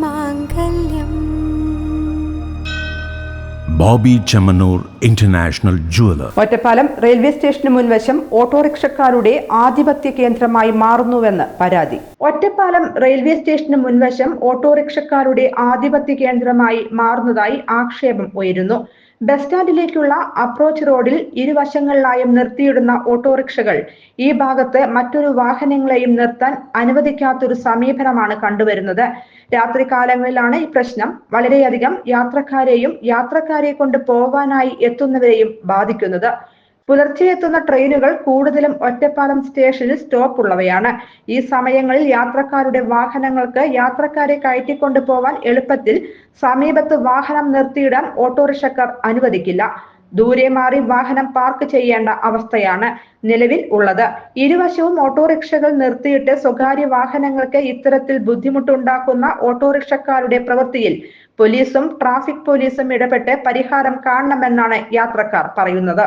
മാംഗല്യം. Bobby Chemmanur international jeweller Ottapalam railway സ്റ്റേഷന് മുൻവശം ഓട്ടോറിക്ഷക്കാരുടെ ആധിപത്യ കേന്ദ്രമായി മാറുന്നുവെന്ന് പരാതി. ഒറ്റപ്പാലം റെയിൽവേ സ്റ്റേഷന് മുൻവശം ഓട്ടോറിക്ഷക്കാരുടെ ആധിപത്യ കേന്ദ്രമായി മാറുന്നതായി ആക്ഷേപം ഉയരുന്നു. ബസ് സ്റ്റാൻഡിലേക്കുള്ള അപ്രോച്ച് റോഡിൽ ഇരുവശങ്ങളിലായും നിർത്തിയിടുന്ന ഓട്ടോറിക്ഷകൾ ഈ ഭാഗത്ത് മറ്റൊരു വാഹനങ്ങളെയും നിർത്താൻ അനുവദിക്കാത്തൊരു സമീപനമാണ് കണ്ടുവരുന്നത്. രാത്രി കാലങ്ങളിലാണ് ഈ പ്രശ്നം. വളരെയധികം യാത്രക്കാരെയും യാത്രക്കാരെ കൊണ്ട് പോകാനായി എത്തുന്നവരെയും ബാധിക്കുന്നത്. പുലർച്ചെ എത്തുന്ന ട്രെയിനുകൾ കൂടുതലും ഒറ്റപ്പാലം സ്റ്റേഷനിൽ സ്റ്റോപ്പ് ഉള്ളവയാണ്. ഈ സമയങ്ങളിൽ യാത്രക്കാരുടെ വാഹനങ്ങൾക്ക് യാത്രക്കാരെ കയറ്റിക്കൊണ്ടു പോവാൻ എളുപ്പത്തിൽ സമീപത്ത് വാഹനം നിർത്തിയിടാൻ ഓട്ടോറിക്ഷക്കാർ അനുവദിക്കില്ല. ദൂരെ മാറി വാഹനം പാർക്ക് ചെയ്യേണ്ട അവസ്ഥയാണ് നിലവിൽ ഉള്ളത്. ഇരുവശവും ഓട്ടോറിക്ഷകൾ നിർത്തിയിട്ട് സ്വകാര്യ വാഹനങ്ങൾക്ക് ഇത്തരത്തിൽ ബുദ്ധിമുട്ടുണ്ടാക്കുന്ന ഓട്ടോറിക്ഷക്കാരുടെ പ്രവൃത്തിയിൽ പോലീസും ട്രാഫിക് പോലീസും ഇടപെട്ട് പരിഹാരം കാണണമെന്നാണ് യാത്രക്കാർ പറയുന്നത്.